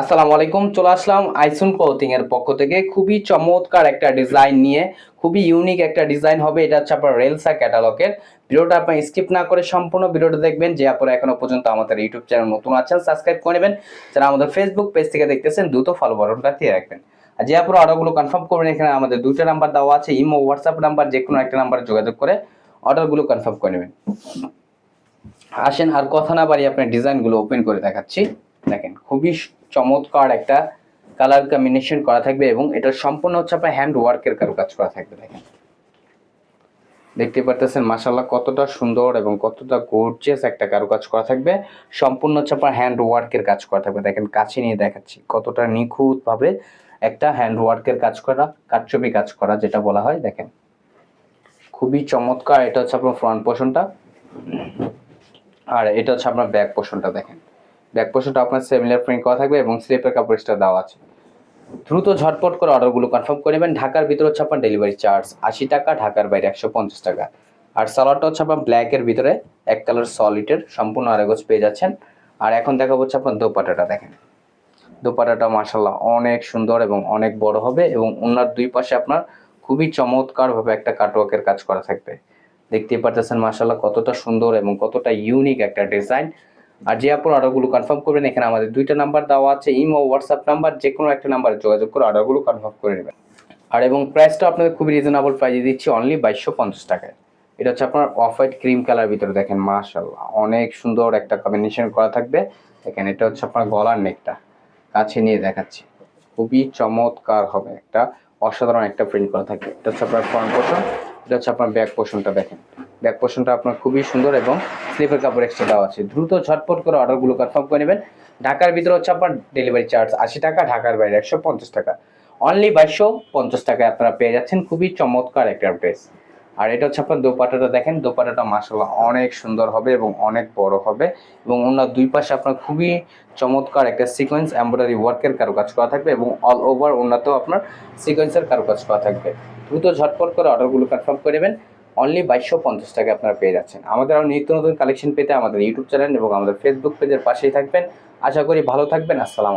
আসসালামু আলাইকুম, চলে আসলাম আইসুন ক্লোথিং এর পক্ষ থেকে। খুবই চমৎকার একটা ডিজাইন নিয়ে, খুবই ইউনিক একটা ডিজাইন হবে, এটা হচ্ছে আপনার রেলসা ক্যাটালগের ভিডিওটা আপনি স্কিপ না করে সম্পূর্ণ ভিডিওটা দেখবেন, যে আপনারা এখনও পর্যন্ত আমাদের ইউটিউব চ্যানেল নতুন আছেন, সাবস্ক্রাইব করে নেবেন। যারা আমাদের ফেসবুক পেজ থেকে দেখতেছেন, দ্রুত ফলো বাটনটা দিয়ে রাখবেন। আর যে আপনারা অর্ডারগুলো কনফার্ম করবেন, এখানে আমাদের দুইটা নাম্বার দেওয়া আছে, ইমো হোয়াটসঅ্যাপ নাম্বার যে কোনো একটা নাম্বারে যোগাযোগ করে অর্ডারগুলো কনফার্ম করে নেবেন। আসেন, আর কথা না বাড়ি আপনার ডিজাইনগুলো ওপেন করে দেখাচ্ছি। দেখেন, খুবই চমৎকার একটা কালার কম্বিনেশন করা থাকবে এবং এটা সম্পূর্ণ হচ্ছে আপনার হ্যান্ড ওয়ার্কের কারও কাজ করা থাকবে, দেখেন। দেখতে পারতেছেন মাসাল্লাহ কতটা সুন্দর এবং কতটা গর্জিয়াস একটা কারুকাজ করা থাকবে। সম্পূর্ণ হচ্ছে আপনার হ্যান্ড ওয়ার্কের কাজ করা থাকবে, দেখেন, কাছে নিয়ে দেখাচ্ছি, কতটা নিখুঁতভাবে একটা হ্যান্ড ওয়ার্কের কাজ করা কাঠছবি কাজ করা, যেটা বলা হয়, দেখেন। খুবই চমৎকার, এটা হচ্ছে আপনার ফ্রন্ট পোর্শনটা আর এটা হচ্ছে আপনার ব্যাক পোর্শনটা দেখেন। ব্যাক পোর্শনটা আপনার সেমিলার প্রিন্ট করা থাকবে এবং স্লিপের কাপড় এক্সট্রা দেওয়া আছে। দ্রুত ঝটপট করে অর্ডারগুলো কনফার্ম করে নেবেন। ঢাকার ভিতরে হচ্ছে আপনার ডেলিভারি চার্জ আশি টাকা, ঢাকার বাইরে একশো পঞ্চাশ টাকা। আর সালোয়ারটা হচ্ছে আপনার ব্ল্যাকের ভিতরে, এক কালার সলিডের সম্পূর্ণ আরেগজ পেয়ে যাচ্ছেন। আর এখন দেখা হচ্ছে আপনার দোপাটাটা দেখেন। দোপাটাটা মাসাল্লাহ অনেক সুন্দর এবং অনেক বড় হবে এবং ওনার দুই পাশে আপনার খুবই চমৎকারভাবে একটা কাটওয়ার্কের কাজ করা থাকবে। দেখতেই পারতেছেন মাসাল্লাহ কতটা সুন্দর এবং কতটা ইউনিক একটা ডিজাইন আর যে আপনার অর্ডারগুলো কনফার্ম করবেন, এখানে আমাদের দুইটা নাম্বার দেওয়া আছে ইমো হোয়াটসঅ্যাপ নাম্বার যে কোনো একটা নাম্বারে যোগাযোগ করে অর্ডারগুলো কনফার্ম করে নেবেন। আর এবং প্রাইসটা আপনাদের খুবই রিজনেবল প্রাইসে দিচ্ছি অনলি বাইশশো পঞ্চাশ টাকায়। এটা হচ্ছে আপনার অফ হোয়াইট ক্রিম কালার ভিতরে, দেখেন মাশাল্লাহ অনেক সুন্দর একটা কম্বিনেশন করা থাকবে। দেখেন, এটা হচ্ছে আপনার গলার নেকটা। কাছে নিয়ে দেখাচ্ছি। খুবই চমৎকার হবে একটা অসাধারণ একটা প্রিন্ট করা থাকবে এটা হচ্ছে আপনার ফ্রন্ট পোর্শন এটা হচ্ছে আপনার ব্যাক পোর্শনটা দেখেন। ব্যাক পোর্শনটা আপনার খুবই সুন্দর এবং স্লিপের কাপড় এক্সট্রা দেওয়া আছে। দ্রুত ঝটপট করে অর্ডারগুলো কনফার্ম করে নেবেন। ঢাকার ভিতরে হচ্ছে আপনার ডেলিভারি চার্জ আশি টাকা, ঢাকার বাইরে একশো পঞ্চাশ টাকা। অনলি বাইশশো পঞ্চাশ টাকায় আপনারা পেয়ে যাচ্ছেন। খুবই চমৎকার একটা ড্রেস আর এটা হচ্ছে আপনার দোপাটাটা দেখেন। দোপাটাটা মাসাল্লাহ অনেক সুন্দর হবে এবং অনেক বড় হবে এবং ওনার দুই পাশে আপনার খুবই চমৎকার একটা সিকোয়েন্স এমব্রয়ডারি ওয়ার্কের কারুকাজ করা থাকবে এবং অল ওভার ওনাতেও আপনার সিকোয়েন্সের কারুকাজ করা থাকবে। দ্রুত ঝটপট করে অর্ডারগুলো কনফার্ম করে নেবেন। অনলি বাইশশো পঞ্চাশ টাকা আপনারা পেয়ে যাচ্ছেন। আমাদের আরও নিত্য নতুন কালেকশন পেতে আমাদের ইউটিউব চ্যানেল এবং আমাদের ফেসবুক পেজের পাশেই থাকবেন। আশা করি ভালো থাকবেন। আসসালাম